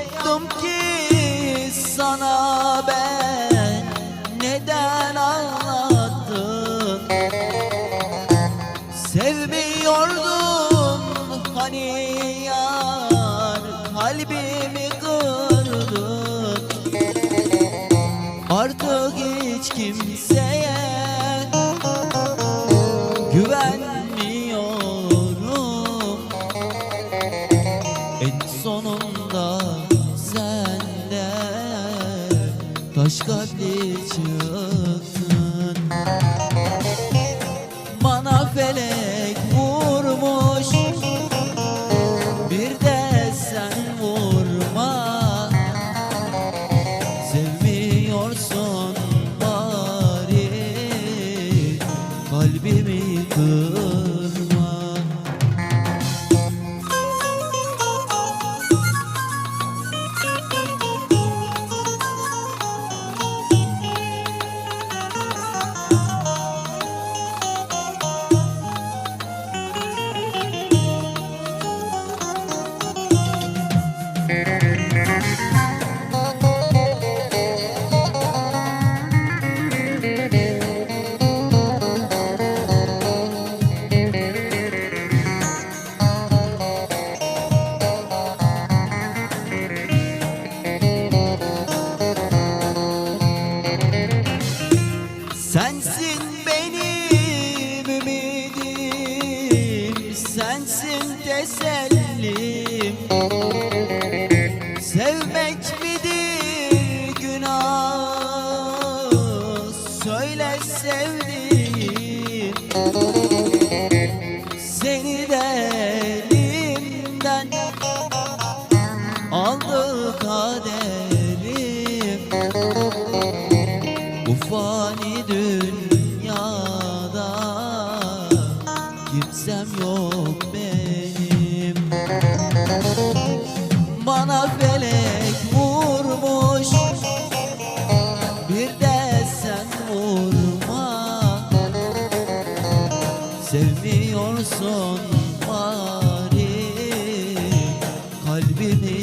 yaptım ki sana ben neden anlattım Sevmiyordun hani yar kalbimi kırdın. Artık hiç kimseye güven taş kalpli çıktın Sensin benim ümidim Sensin tesellim. Sevmek midir günah? Söyle sevdiğim. Seni de elimden Aldı kaderim. Bu fani kimsem yok benim. Bana felek vurmuş. Bir de sen vurma. Sevmiyorsun bari. Kalbimi